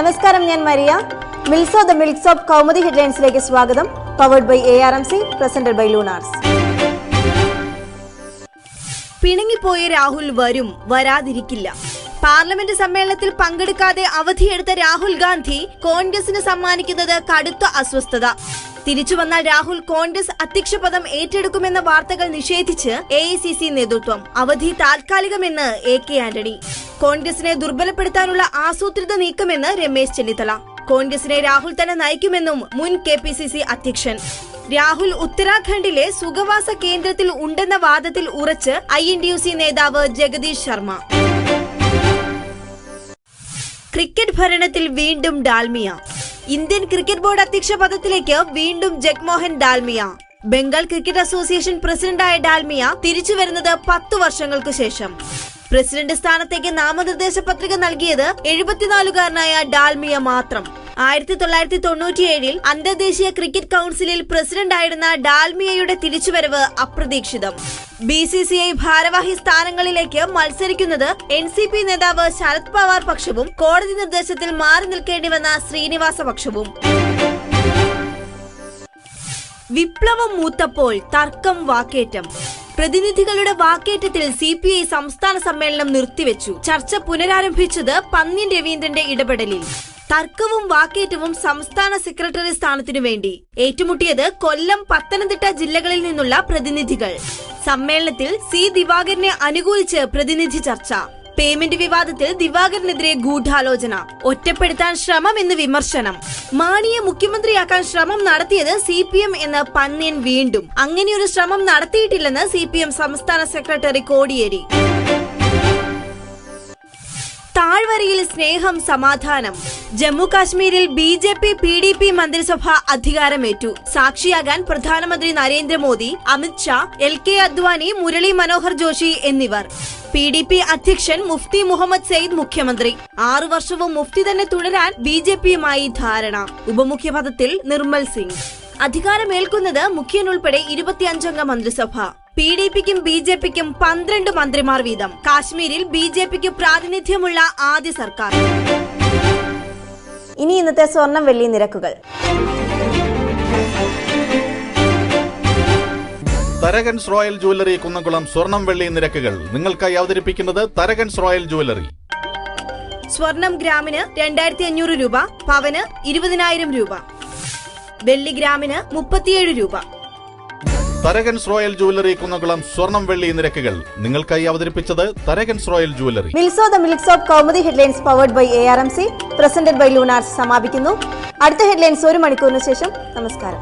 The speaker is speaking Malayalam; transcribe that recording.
നമസ്കാരം ഞാൻ Maria. Milzo the milks of Kaumudi ഹെഡ്ലൈൻസിലേക്ക് സ്വാഗതം. Powered by A R M C presented by Lunars. പിണങ്ങിപ്പോയ Rahul വരും വരാതിരിക്കില്ല. പാർലമെന്റ് സമ്മേളനത്തിൽ പങ്കെടുക്കാതെ അവധിയെടുത്ത രാഹുൽ ഗാന്ധി കോൺഗ്രസിന് സമ്മാനിക്കുന്നത് കടുത്ത അസ്വസ്ഥത. തിരിച്ചു വന്നാൽ രാഹുൽ കോൺഗ്രസ് അധ്യക്ഷ പദം ഏറ്റെടുക്കുമെന്ന വാർത്തകൾ നിഷേധിച്ച് എ നേതൃത്വം. അവധി താൽക്കാലികമെന്ന് എ കെ ആന്റണി. കോൺഗ്രസിനെ ദുർബലപ്പെടുത്താനുള്ള ആസൂത്രിത നീക്കമെന്ന് രമേശ് ചെന്നിത്തല. കോൺഗ്രസിനെ രാഹുൽ തന്നെ നയിക്കുമെന്നും മുൻ കെ പി സി സി അധ്യക്ഷൻ. രാഹുൽ ഉത്തരാഖണ്ഡിലെ സുഖവാസ കേന്ദ്രത്തിൽ ഉണ്ടെന്ന വാദത്തിൽ ഉറച്ച് ഐ എൻ യു സി നേതാവ് ജഗദീഷ് ശർമ്മ. ക്രിക്കറ്റ് ഭരണത്തിൽ വീണ്ടും ഡാൽമിയ. ഇന്ത്യൻ ക്രിക്കറ്റ് ബോർഡ് അധ്യക്ഷ പദത്തിലേക്ക് വീണ്ടും ജഗ്മോഹൻ ഡാൽമിയ. ബംഗാൾ ക്രിക്കറ്റ് അസോസിയേഷൻ പ്രസിഡന്റായ ഡാൽമിയ തിരിച്ചു വരുന്നത് പത്തു വർഷങ്ങൾക്കു ശേഷം. പ്രസിഡന്റ് സ്ഥാനത്തേക്ക് നാമനിർദ്ദേശ പത്രിക നൽകിയത് എഴുപത്തിനാലുകാരനായ ഡാൽമിയ മാത്രം. ആയിരത്തി തൊള്ളായിരത്തി തൊണ്ണൂറ്റിയേഴിൽ അന്തർദേശീയ ക്രിക്കറ്റ് കൗൺസിലിൽ പ്രസിഡന്റായിരുന്ന ഡാൽമിയയുടെ തിരിച്ചുവരവ് അപ്രതീക്ഷിതം. ബി സി സി ഐ ഭാരവാഹി സ്ഥാനങ്ങളിലേക്ക് മത്സരിക്കുന്നത് എൻ സി പി നേതാവ് ശരത് പവാർ പക്ഷവും കോടതി നിർദ്ദേശത്തിൽ മാറി നിൽക്കേണ്ടി വന്ന ശ്രീനിവാസ പക്ഷവും. വിപ്ലവം മൂത്തപ്പോൾ തർക്കം വാക്കേറ്റം. പ്രതിനിധികളുടെ വാക്കേറ്റത്തിൽ സി പി ഐ സംസ്ഥാന സമ്മേളനം നിർത്തിവെച്ചു. ചർച്ച പുനരാരംഭിച്ചത് പന്ന്യൻ രവീന്ദ്രന്റെ ഇടപെടലിൽ. തർക്കവും വാക്കേറ്റവും സംസ്ഥാന സെക്രട്ടറി സ്ഥാനത്തിനു വേണ്ടി. ഏറ്റുമുട്ടിയത് കൊല്ലം പത്തനംതിട്ട ജില്ലകളിൽ നിന്നുള്ള പ്രതിനിധികൾ. സമ്മേളനത്തിൽ സി ദിവാകരനെ അനുകൂലിച്ച് പ്രതിനിധി ചർച്ച. പേയ്മെന്റ് വിവാദത്തിൽ ദിവാകരനെതിരെ ഗൂഢാലോചന ഒറ്റപ്പെടുത്താൻ ശ്രമം എന്ന് വിമർശനം. മാണിയെ മുഖ്യമന്ത്രിയാക്കാൻ ശ്രമം നടത്തിയത് സി പി എം എന്ന് പന്ന്യൻ വീണ്ടും. അങ്ങനെയൊരു ശ്രമം നടത്തിയിട്ടില്ലെന്ന് സി പി എം സംസ്ഥാന സെക്രട്ടറി കോടിയേരി. താഴ്വരയിൽ സ്നേഹം സമാധാനം. ജമ്മു കാശ്മീരിൽ B J P P D P മന്ത്രിസഭ അധികാരമേറ്റു. സാക്ഷിയാകാൻ പ്രധാനമന്ത്രി നരേന്ദ്രമോദി അമിത്ഷാ എൽ കെ അദ്വാനി മുരളി മനോഹർ ജോഷി എന്നിവർ. പി ഡി പി അധ്യക്ഷൻ മുഫ്തി മുഹമ്മദ് സെയ്ദ് മുഖ്യമന്ത്രി. ആറു വർഷവും മുഫ്തി തന്നെ തുടരാൻ ബി ജെ പിയുമായി ധാരണ. ഉപമുഖ്യപദത്തിൽ നിർമ്മൽ സിംഗ്. അധികാരമേൽക്കുന്നത് മുഖ്യൻ ഉൾപ്പെടെ ഇരുപത്തിയഞ്ചംഗ മന്ത്രിസഭ. പി ഡി പിക്കും ബി ജെ പിക്കും പന്ത്രണ്ട് മന്ത്രിമാർ വീതം. കാശ്മീരിൽ ബി ജെ പിക്ക് പ്രാതിനിധ്യമുള്ള ആദ്യ സർക്കാർ. ഇനി ഇന്നത്തെ സ്വർണം വെള്ളി നിരക്കുകൾ. തരകൻസ് റോയൽ ജുവല്ലറി കുന്നംകുളം സ്വർണം വെള്ളി നിരക്കുകൾ നിങ്ങൾക്കായി അവതരിപ്പിക്കുന്നത് തരകൻസ് റോയൽ ജുവല്ലറി. സ്വർണം ഗ്രാമിന് രണ്ടായിരത്തി അഞ്ഞൂറ് രൂപ പവന് ഇരുപതിനായിരം രൂപ. വെള്ളി ഗ്രാമിന് മുപ്പത്തിയേഴ് രൂപ. തരകൻസ് റോയൽ ജുവലറി കുന്നകുളം സ്വർണം വെള്ളി നിരക്കുകൾ നിങ്ങൾക്കായി അവതരിപ്പിച്ചത് Tharakans royal jewellery Milzo the milks of Kaumudi headlines powered by A R M C presented by Lunars സമാപിക്കുന്നു അടുത്ത ഹെഡ്ലൈൻസ് ഒരു മണിക്കൂറിന് ശേഷം നമസ്കാരം.